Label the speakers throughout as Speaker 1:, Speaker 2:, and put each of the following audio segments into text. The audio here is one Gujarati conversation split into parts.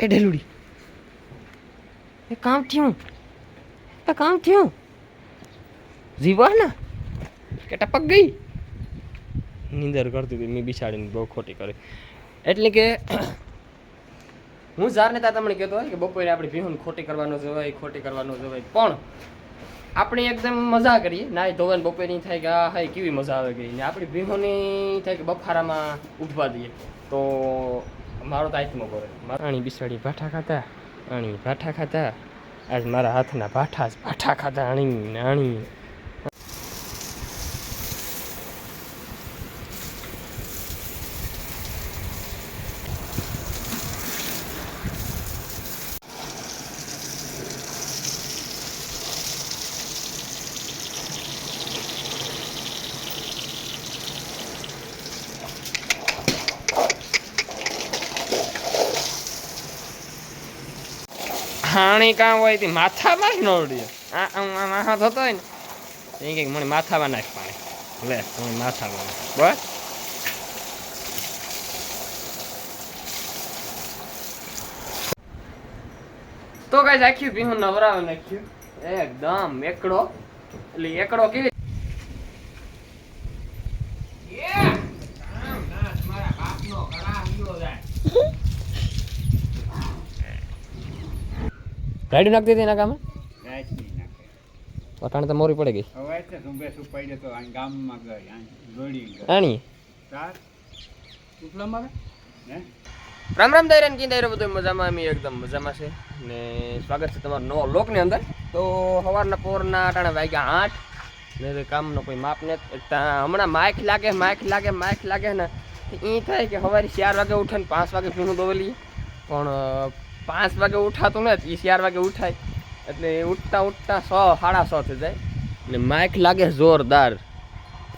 Speaker 1: એ ઢેલુડી. એ કામ થયું. એ કામ થયું. જીવા ને. કે ટપક ગઈ. નીંદર કરતી હતી, મેં બિછાડીને બહુ ખોટી કરી. એટલે કે, હું જારને તા તમને કહેતો હોય કે બપોરે આપણે ભીહુન ખોટી કરવાનો જવાય, ખોટી કરવાનો જવાય. પણ, આપણે એકદમ મજા કરીએ. ના ધોવાને નહીં થાય કે, આ હાય, કેવી મજા આવે ગઈ ને આપણી ભીહોની થાય કે બફારામાં ઉઠવા દઈએ. તો મારો તો આત્મો કરે આણી બિસાડી ભાઠા ખાતા આણી ભાઠા ખાતા આજ મારા હાથના ભાઠા જ ભાઠા ખાતા આણી આણી હાણી કાં હોય તે માથામાં જ નવડી આ આમ થતો હોય ને, એ કંઈક મને માથામાં નાખ પાણી લે, મને માથામાં. બસ. તો કઈ આખ્યું ભીહું નવરાવે નાખ્યું. એકદમ એકડો. એટલે એકડો કેવી ગાડી નાખતી હતી એના કામે?
Speaker 2: રાતની નાખે.
Speaker 1: અટાણે તો મોરી પડી ગઈ.
Speaker 2: હવે સુબે આ ગામમાં ગઈ
Speaker 1: આણી
Speaker 2: તાર? ઉપલા મારે? હે?
Speaker 1: રામ રામ દાયરા કી દાયરો બધું મજામાં અમે એકદમ મજામાં છે. ને સ્વાગત છે તમારો નવો લોકની અંદર. તો સવારના પોરના અટાણે વાગ્યા આઠ. ને તો કામનો કોઈ માપ ને હમણાં માઇક લાગે માઇક લાગે માઇક લાગે ને એ થાય કે સવારે ચાર વાગે ઉઠે ને પાંચ વાગે પીણું દોવેલી. પણ પાંચ વાગે ઉઠાતું ને એ ચાર વાગે ઉઠાય. એટલે ઉઠતા ઉઠતા સો, સાડા સો થઈ જાય. ને માઇક લાગે જોરદાર.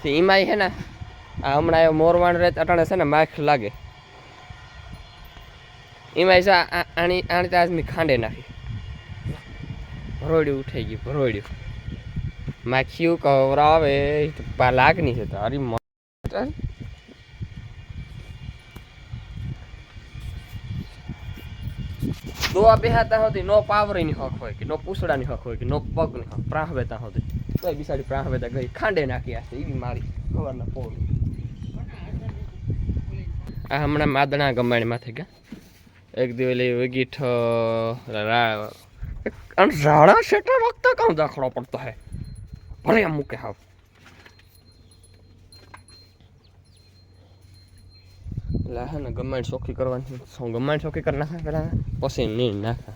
Speaker 1: એમાં છે ને, આ હમણાં એ મોરવાણ રેત અટાણે છે ને માઇક લાગે. એમાં છે આની આની આણી આણી તો આજની ખાંડે નાખી. ભરોડ્યું ઉઠાઈ ગયું, ભરોડ્યું. માખીયું કવરાવે? લાગની છે તો હરી મ- દોવા બેહાતા હોતી નો પાવરીની હક હોય કે નો પૂછડાની હક હોય કે નો પગની હક. પ્રાહવેતા હોતી તો બિસાડી પ્રાહવેતા ગઈ, ખાંડે નાખી આ એવી મારી, ખબરના પોલી. આ હમણાં માદણા ગમાણી માથે ગયા. એક દિવસ વગીઠ રાણા શેટર વખતે કામ દાખલો પડતો હે. ભલે એમ મૂકે હાવ. એટલે હે ને ગમાણ ચોખ્ખી કરવાની. શું ગમાણ ચોખ્ખી કરી નાખે પેલા પછી નહીં નાખે.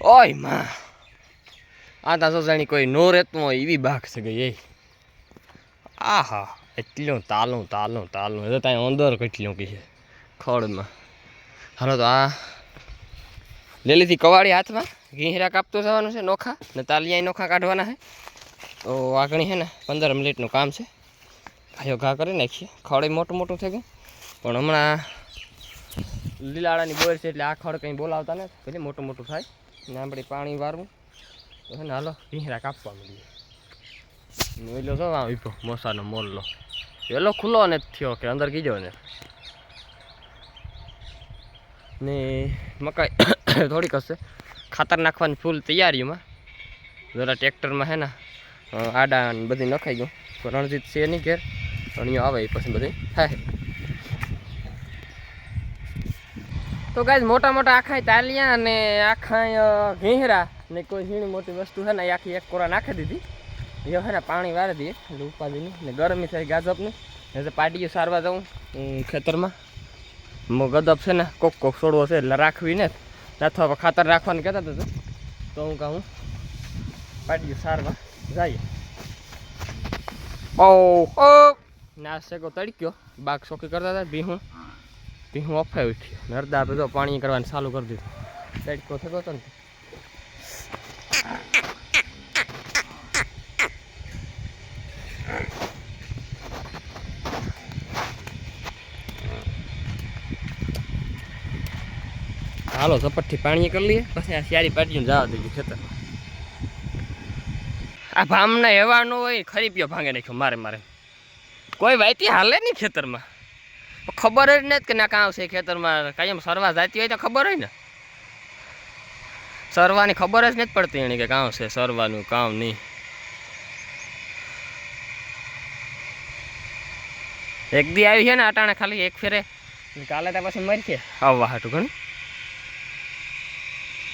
Speaker 1: ઓયમાં. આ તા જાણી કોઈ નો રહેતું હોય એવી બાક છે ગઈ એ. આહા, એટલું તાલું તાલું તાલું. એ તો ત્યાં અંદર કેટલું કે છે. ખડમાં હાલો તો આ. લેલીથી કવાડી હાથમાં. ઘીહરા કાપતું જવાનું છે નોખા, ને તાલિયા નોખા કાઢવાના છે. તો આગળ છે ને પંદર મિનિટનું કામ છે. ભાઈઓ ઘા કરી નાખીએ. ખડ મોટું મોટું થઈ ગયું. પણ હમણાં લીલાડાની બોર છે એટલે આ ખડ કંઈ બોલાવતા નથી. પછી મોટું મોટું થાય. ને આપણે પાણી વારવું. તો છે ને હાલો ભીંગરા કાપવા મળીએ. મેલો છો આ ઊભો, મોસાનો મોલ્લો. પેલો ખુલ્લો ને થયો કે અંદર ગીજો ને. ને મકાઈ થોડીક હશે. ખાતર નાખવાની ફૂલ તૈયારીમાં. જરા ટ્રેક્ટરમાં હે ને આડા બધી નખાઈ ગયું. તો રણજીત છે નહીં ઘેર રણિયો આવે પછી બધી. થાય તો ગાય મોટા મોટા આખા તાલિયા અને આખા અ, ને કોઈ ઝીણી મોટી વસ્તુ છે ને આખી એક કોરા નાખી દીધી. એ હે ને પાણી વાળી દઈએ. એટલે ઉપાદીની ને ગરમી થાય ગાજપની એટલે પાટીઓ સારવા જાઉં ખેતરમાં. ગદપ છે ને કોક કોક છોડવો છે એટલે રાખવી ને અથવા ખાતર રાખવાનું કહેતા હતા તો. હું કહું પાડી દઉં સારમાં જઈએ ઓ નાશ શેકો તડક્યો. બાગ શોખી કરતા હતા ભીહું. ભીહું અફાઈ ઉઠ્યો નરદા બધો પાણી કરવાનું ચાલુ કરી દીધું. તડકો થતો હતો ને. હાલો ઝપટથી પાણી કરી લઈએ. પછી આ શિયાળી પાટીને જવા દઈએ ખેતર. આ ભામના એવા હોય પીઓ ભાંગે નાખ્યો મારે મારે. કોઈ વાયતી હાલે નહીં ખેતરમાં. ખબર જ નથી કે ના કાં છે ખેતરમાં. કાંઈ સરવા જાતી હોય તો ખબર હોય ને. સરવાની ખબર જ નથી પડતી એની કે કાં છે સરવાનું કામ નહીં. એક દી આવી છે ને અટાણે ખાલી, એક ફેરે. કાલે તો પછી મરી છે આવવા હાટું ઘણું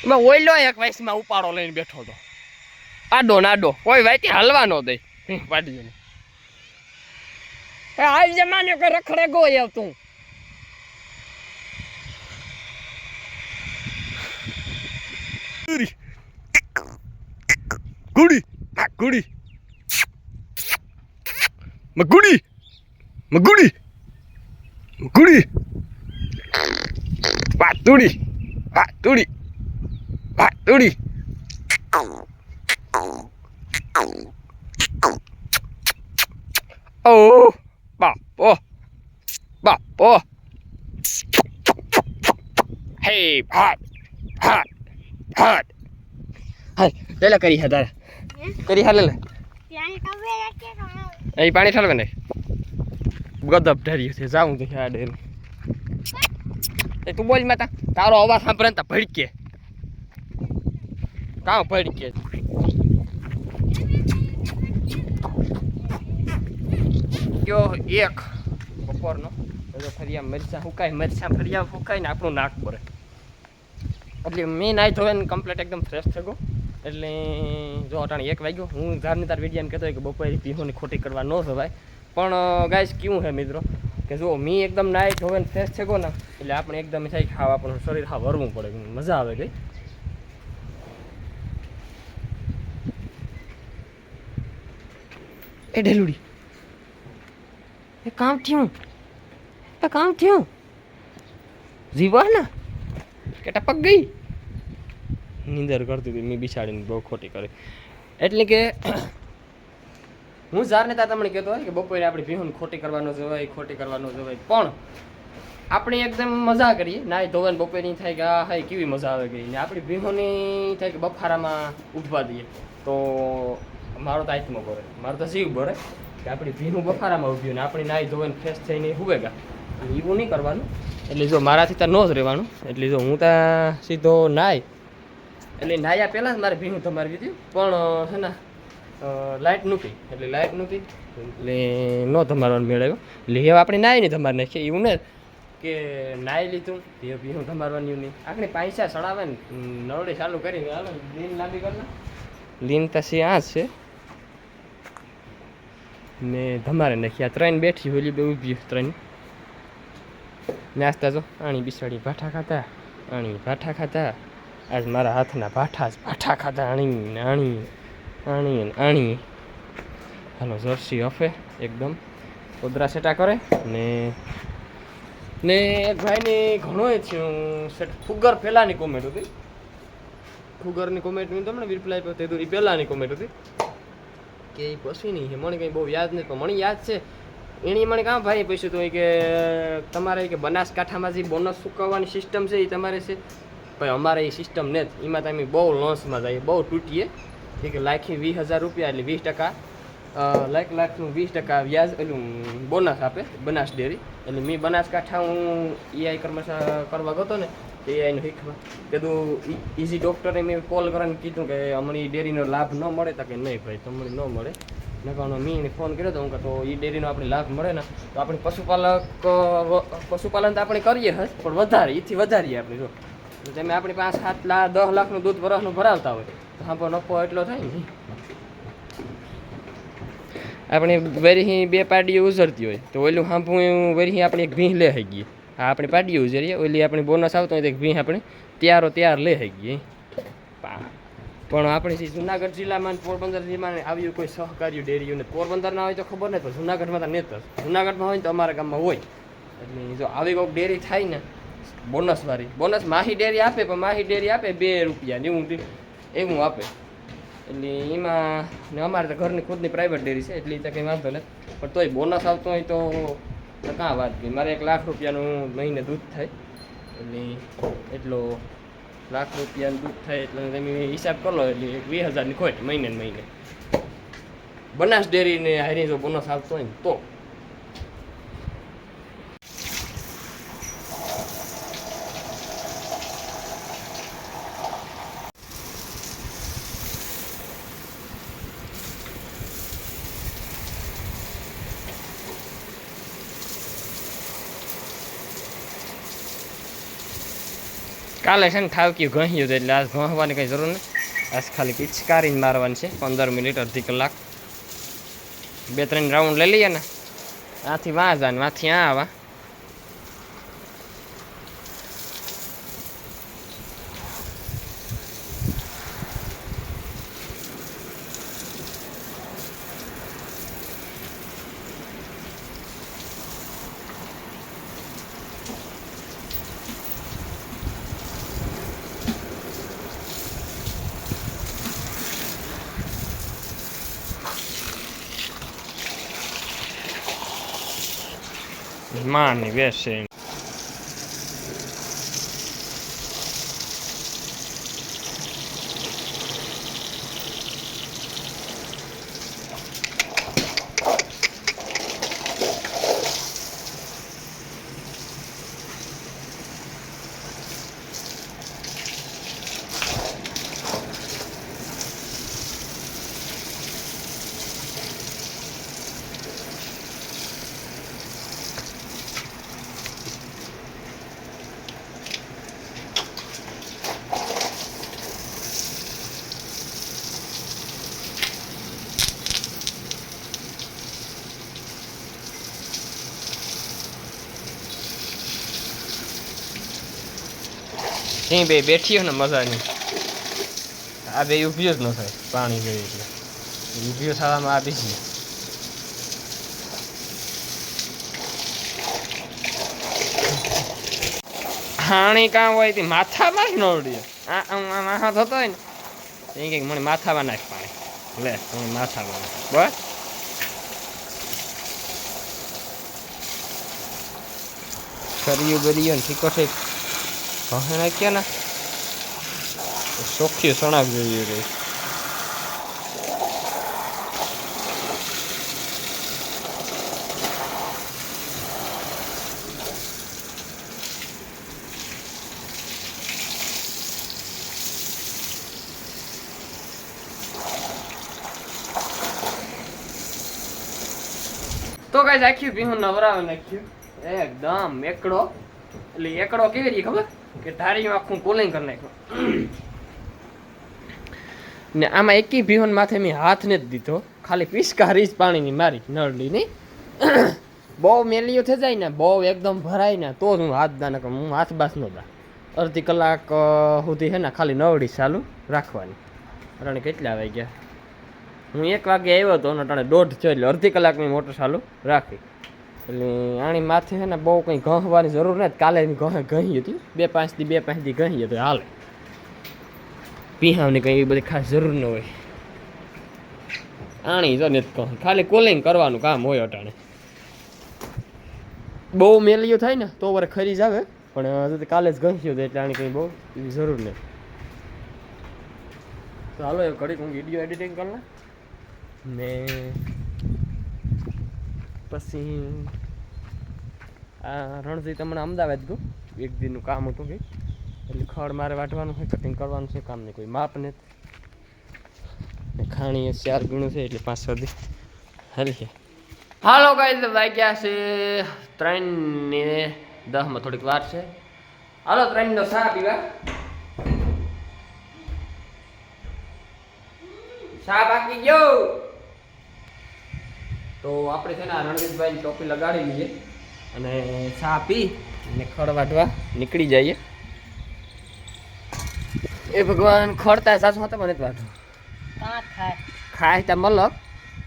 Speaker 1: એમાં ઓઈલો એક વાઇસમાં ઉપાડો લઈને બેઠો હતો આડો નાડો કોઈ હલવા ન દે. પાડી ને એ આવી જમાને કોઈ રખડે ગો એવ તું. ગુડી. આ ગુડી. મગુડી. મગુડી. મગુડી. પાતુડી પાતુડી પાતુડી ઓ બાપો બાપો હે ભાત ભાત ભાત હાલ લેલા કરી હા? તારે કરી હા લે લે. અહીં પાણી ઠલવે ને. ગદબ ઢર્યું છે જાઉં તો આ ડેર એ તું બોલ માતા તારો અવાજ સાંભળે ને ભડકે. કાં કે કયો એક બપોરનો. બધો ફરિયા મરચા હુકાય મરચા ફરિયા હુકાય ને આપણું નાક પડે એટલે મેં નાઈ ધોવે ને કમ્પ્લીટ એકદમ ફ્રેશ થઈ ગયો એટલે જો અટાણે એક વાગ્યો. હું ધારની તાર વિડીયાને કહેતો કે બપોરે પીહોની ખોટી કરવા ન જવાય. પણ ગાઈસ કેવું છે મિત્રો? કે જો મી એકદમ નાઈ ધોવે ને ફ્રેશ થઈ ગયો ને, એટલે આપણે એકદમ થાય ખાવા આપણું શરીર હા વરવું પડે. મજા આવે ગઈ. એ ઢેલુડી એ કામ થયું. એ કામ થયું. જીવા ને? કે ટપક ગઈ? નીંદર કરતી હતી મેં બિછાડીને બહુ ખોટી કરી. એટલે કે હું જારને તા તમને કહેતો હોય કે બપોરે આપણે ભીહુન ખોટી કરવાનો જવાય ખોટી કરવાનો જવાય પણ આપણે એકદમ મજા કરીએ. નાય ધોવાને બપોરની થાય કે આ હાય કેવી મજા આવે ગઈ. ને આપણી ભીહોની થાય કે બફારામાં ઉઠવા દઈએ. તો મારો તો આત્મો ભરે મારો તો જીવ ભરે કે આપણી ભીનું બફારામાં ઉભ્યું ને આપણી નાઈ ધોઈને ફ્રેશ થઈને હુવેગા એવું નહીં કરવાનું. એટલે જો મારાથી તો ન જ રહેવાનું. એટલે જો હું ત્યાં સીધો નાય એટલે નાયા પહેલાં જ મારે ભીનું તમારી દીધું. પણ છે ને લાઇટ નહોતી. એટલે લાઇટ નહોતી. એટલે ન ધમારવાનું મેળવ્યો. એટલે હવે આપણે નાય નહીં તમારે નાખીએ એવું ને કે નાઈ લીધું. તે ભીનું ધમારવાનું નહીં. આપણે પૈસા સડાવે ને નળડી ચાલુ કરીને હાલો, લીન લાંબી કરના લીન તસી આ જ છે. ને ધમારે નાખી આ ત્રણ બેઠી હોલી બે ઊભી ત્રણ. નાસ્તા જો. આણી બિસાડી ભાઠા ખાતા આણી ભાઠા ખાતા આજ મારા હાથના ભાઠા જ ભાઠા ખાતા આણી ને આણી આણી ને આણી. હાલો જર્સી હફે એકદમ. કોદરા સેટા કરે. ને ને એક ભાઈની ઘણો એ હું સેટ ફુગર પહેલાંની કોમેન્ટ હતી. ફુગરની કોમેન્ટ હું તમને રિપ્લાય પર તે તો એ પહેલાંની કોમેન્ટ હતી. કે એ પછીની છે. મને કંઈ બહુ યાદ નહીં પણ મને યાદ છે, એણે મને કાં ભાઈ પૂછ્યું હતું કે, તમારે કે બનાસકાંઠામાં જે બોનસ ચૂકવવાની સિસ્ટમ છે એ તમારે છે? ભાઈ, અમારે એ સિસ્ટમ ને જ. એમાં તમે બહુ લોન્સમાં જાય બહુ તૂટીએ. કે લાખી વીસ હજાર રૂપિયા એટલે વીસ ટકા લાખ, લાખનું વીસ ટકા વ્યાજ એનું બોનસ આપે, બનાસ ડેરી. એટલે મેં બનાસકાંઠા હું ઈઆઈ કર્મચાર કરવા ગયો ને એઆઈનું શીખવા. કીધું ઇઝી ડૉક્ટરે મેં કોલ કરીને કીધું કે અમને એ ડેરીનો લાભ ન મળે તો કે નહીં ભાઈ, તમને ન મળે. નકાનો મેં ફોન કર્યો હતો હું કે તો એ ડેરીનો આપણે લાભ મળે ને, તો આપણે પશુપાલક પશુપાલન તો આપણે કરીએ હજ પણ વધારે એથી વધારીએ આપણે, જો. તમે આપણી પાંચ, સાત લાખ દસ લાખનું દૂધ વરસનું ભરાવતા હોય, તો હા નફો એટલો થાય ને. આપણે વેરી બે પાડીઓ ઉઝરતી હોય, તો ઓલું હાંભું વેરી આપણે એક ભીંહ લે ગઈ. આ આપણે પાડીઓ ઉઝરીએ ઓલી આપણે બોનસ આવતો હોય તો ભીં આપણે ત્યારો ત્યાર લે શકીએ પણ આપણે જે જુનાગઢ જિલ્લામાં પોરબંદર જિલ્લામાં આવ્યું કોઈ સહકાર્ય ડેરીઓ ને પોરબંદરના હોય તો ખબર નહીં પણ જુનાગઢમાં તો નેતર જુનાગઢમાં હોય તો અમારા ગામમાં હોય. એટલે જો આવી કોઈક ડેરી થાય ને બોનસવાળી બોનસ માહી ડેરી આપે, પણ માહી ડેરી આપે બે રૂપિયા ને એવું એવું આપે. એટલે એમાં ને અમારે તો ઘરની ખુદની પ્રાઇવેટ ડેરી છે, એટલે તો કંઈ વાંધો નથી. પણ તોય બોનસ આવતો હોય તો કાં વાત ગઈ મારે એક લાખ રૂપિયાનું મહિને દૂધ થાય. એટલે એટલો લાખ રૂપિયાનું દૂધ થાય એટલે તમે હિસાબ કરો, એટલે એક વીસ હજારની ખોટ મહિને મહિને. બનાસ ડેરીને હારી જો બોનસ આવતો હોય ને તો. કાલે છે ને ઠાવકી ઘસ્યું હતું એટલે આજ ઘસવાની કંઈ જરૂર નથી. આજ ખાલી પિચકારીને મારવાની છે, પંદર મિનિટ, અડધી કલાક. બે ત્રણ રાઉન્ડ લઈ લઈએ ને. આથી વાં જા ને વાંથી આ આવા. માની બેસે અહીં બે બેઠી ને મજાની. આ બે ઉભ્યો જ ન થાય, પાણી જોઈએ એટલે. ઉભ્યો થવામાં આ બીજી. હાણી કાં હોય માથામાં જ નવડી આ આમ આહા થતો હોય ને એ કંઈક મને માથામાં નાખ પાણી. લે હું માથામાં બસ. કરીયું બરિયો ઠીકો ઠીક કહે નાખ્યા ને ચોખ્ખી સણાક જોઈએ રહી તો કઈ રાખ્યું પીહું નવરાવે નાખ્યું. એકદમ એકડો. એટલે એકડો કેવી રીતે ખબર? કે ધારીમાં આખું કોલિંગ કરી નાખ્યું. ને આમાં એકી ભીહોન માથે મેં હાથ ને જ દીધો. ખાલી પિસ્કારી જ પાણીની મારી નળડીની. બહુ મેલીઓ થઈ જાય ને, બહુ એકદમ ભરાય ને, તો જ હું હાથ દા નકર હું હાથ બાસ ન દા. અડધી કલાક સુધી છે ને, ખાલી નવડી ચાલુ રાખવાની. અટાણે કેટલા વાગ્યા? હું એક વાગે આવ્યો હતો અને અટાણે દોઢ થયો એટલે અડધી કલાકની મોટર ચાલુ રાખી. એટલે આણી માથે છે ને બહુ કંઈ ઘસવાની જરૂર નથી. કાલે ઘસે ઘસી હતી. બે પાંચથી બે પાંચથી ઘસી હતી. હાલે. પીહાવની કંઈ બધી ખાસ જરૂર ન હોય. આણી જો નથી કહું ખાલી કોલિંગ કરવાનું કામ હોય અટાણે. બહુ મેલીઓ થાય ને, તો વરે ખરી જ આવે. પણ હજુ કાલે જ હતો એટલે આની કંઈ બહુ એવી જરૂર નહીં ચાલો એ ઘડીક હું વીડિયો એડિટિંગ કરી ને પછી, આ રણજીત હમણાં અમદાવાદ ગયું. એક દિનનું કામ હતું કંઈક એટલે ખડ મારે વાટવાનું છે કટિંગ કરવાનું છે કામ નહીં કોઈ માપ નથી. ખાણી ચાર ગણું છે, એટલે પાંચ સુધી હાલી હાલો ગાઈઝ વાગ્યા છે? ત્રણ ને દસમાં થોડીક વાર છે. હાલો, ત્રણ નો ચા પીવા. ચા બાકી ગયો. તો આપણે છે ને રણજીતભાઈ ટોપી લગાડી લઈએ અને ચા પી અને ખડ વાટવા નીકળી જઈએ. એ ભગવાન ખડતા સાસુ હતા મને જ વાટો ખાય. ત્યાં મલક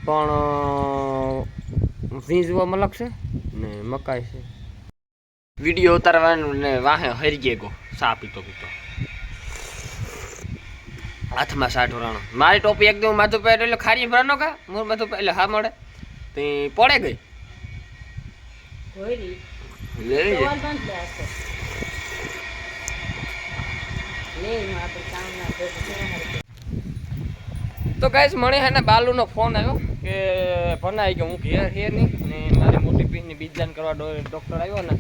Speaker 1: પણ વીંજવો મલક છે ને મકાઈ છે. વીડિયો ઉતારવાનું ને વાહે હરી ગયો ચા પીતો પીતો. હાથમાં સાઠ રાણો મારી ટોપી એકદમ માથું પહેરે એટલે ખારી ભરાનો કા? મોર માથું એટલે હા મળે. તે પડે ગઈ. લે લેજે. તો. ગાઈસ મને હે ને બાલુનો ફોન આવ્યો કે ભણાય કે હું ઘેર ઘેર નહીં ને મારી મોટી પીની બીજદાન કરવા ડૉક્ટર આવ્યો ને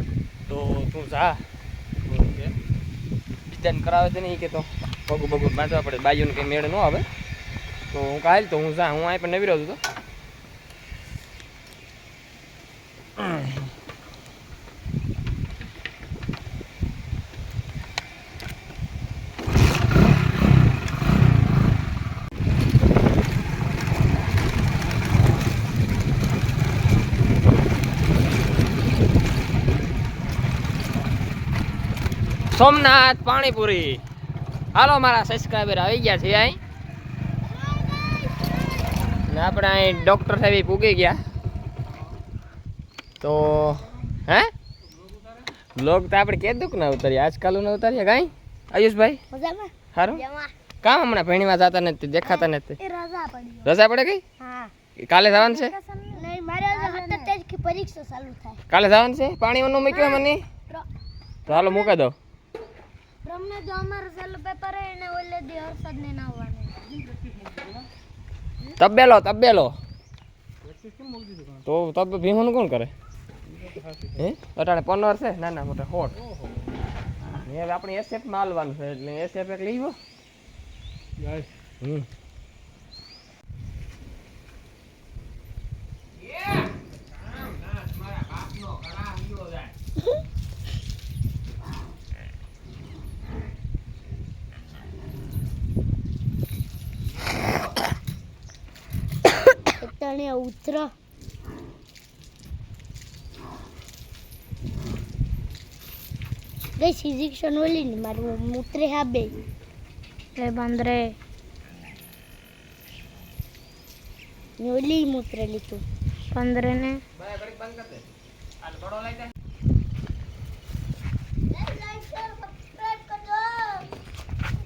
Speaker 1: તો તું જા. બીજદાન કરાવે છે ને એ કે તો પગું બગું બાંધવા પડે. બાઈઓને કંઈ મેળ ન આવે. તો હું કાલ તો હું જા. હું અહીં પણ નવી રહ્યો હતો સોમનાથ પાણીપુરી. હાલો મારા સબસ્ક્રાઈબર આવી ગયા છે અહીં. ને આપણે અહીં ડૉક્ટર સાહેબ પૂગી ગયા. તો હે? બ્લોગ તો આપણે કીધું કે ના ઉતારીએ? આજકાલ ના ઉતારીએ કાંઈ? આયુષભાઈ? સારું કામ હમણાં ભણીમાં જતા નથી દેખાતા નથી.
Speaker 3: રજા
Speaker 1: રજા પડે કઈ
Speaker 3: હા.
Speaker 1: કાલે જવાનું છે?
Speaker 3: નહીં મારે હજુ સત્તર તારીખે પરીક્ષા ચાલુ થાય.
Speaker 1: કાલે જવાનું છે? પાણી નું મૂક્યું મને? તો હાલો મૂકી દો.
Speaker 3: બ્રહ્મને જો અમારે ચાલુ પેપર હોય ને ઓલે દી હર્ષદ ને આવવાનું
Speaker 1: તબેલો તબેલો. તો તબ ભીમોનું કોણ કરે? હે? અટાણે પનોર છે? નાના મોટા હોટ. ને હવે આપણે એસએફમાં હાલવાનું છે એટલે એસએફ એક લઈ હમ.
Speaker 3: તને ઉતર. ગઈ સિઝિક્શન ઓલી ને મારું મૂત્રે હા બે. રે બાંદરે. ને ઓલી મૂત્ર લીધું પંદરે ને.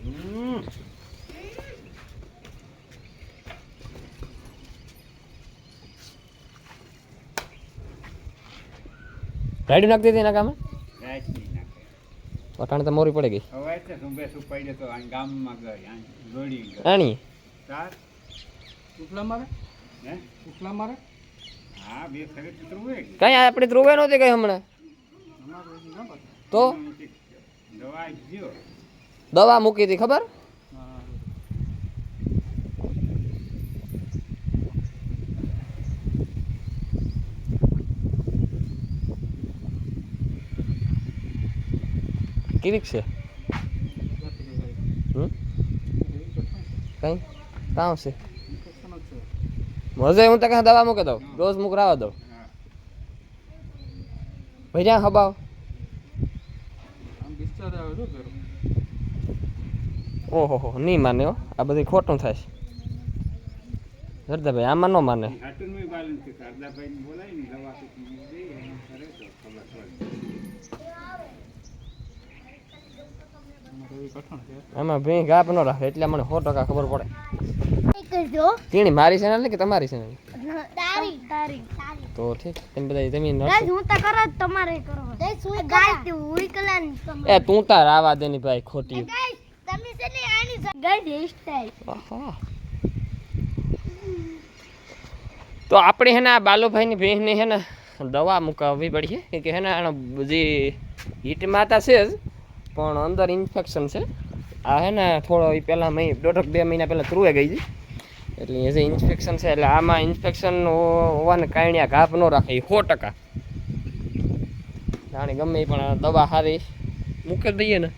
Speaker 1: હમ. ગાડી નાખતી હતી એના કામે? અટાણે તો મોરી પડી ગઈ.
Speaker 2: હોય
Speaker 1: કઈ આપણે ધ્રુવે નહોતી કઈ હમણાં. તો
Speaker 2: દવા
Speaker 1: મૂકી હતી ખબર
Speaker 4: હા
Speaker 1: કેવીક છે? કઈ? કામ છે? મજે, હું તો કઈ દવા મૂકી દઉં? ડોઝ મૂક રાવા દઉં? ભાઈ, જ્યાં હબાવ. ઓહો હો નહીં માને હો. આ બધું ખોટું થાય છે. હરદાભાઈ, આમાં ન માને
Speaker 2: હાટું મેં બાલન છે શારદાભાઈને બોલાય ને દવા તો પીવી દે એમ કરે તો ખબર પડે
Speaker 4: આમાં છે
Speaker 1: આમાં ભીંગ ગાપ ન રાખે એટલે મને સો ટકા ખબર પડે. તીણી મારી ચેનલ કે તમારી ચેનલ
Speaker 3: તારી. તારી.
Speaker 1: તો ઠીક તમે બધા તમે.
Speaker 3: હું તો કરો તમારે કરો.
Speaker 1: એ તું તાર આવા દે ની ભાઈ ખોટી.
Speaker 3: તમે છે ને આની ગાઈસ હેર સ્ટાઈલ
Speaker 1: તો આપણે હે ને આ બાલુભાઈની ભેંસને હે ને દવા મુકાવવી પડી છે કે હે ને આનો જે હીટ માતા છે જ પણ અંદર ઇન્ફેક્શન છે. આ હે ને થોડો એ પહેલાં મહિ દોઢક બે મહિના પહેલાં ત્રુએ ગઈ હતી. એટલે એ જે ઇન્ફેક્શન છે, એટલે આમાં ઇન્ફેક્શન હોવાને કારણે ઘાપ ન રાખે એ સો ટકા. જાણે ગમે પણ દવા સારી મૂકી દઈએ ને.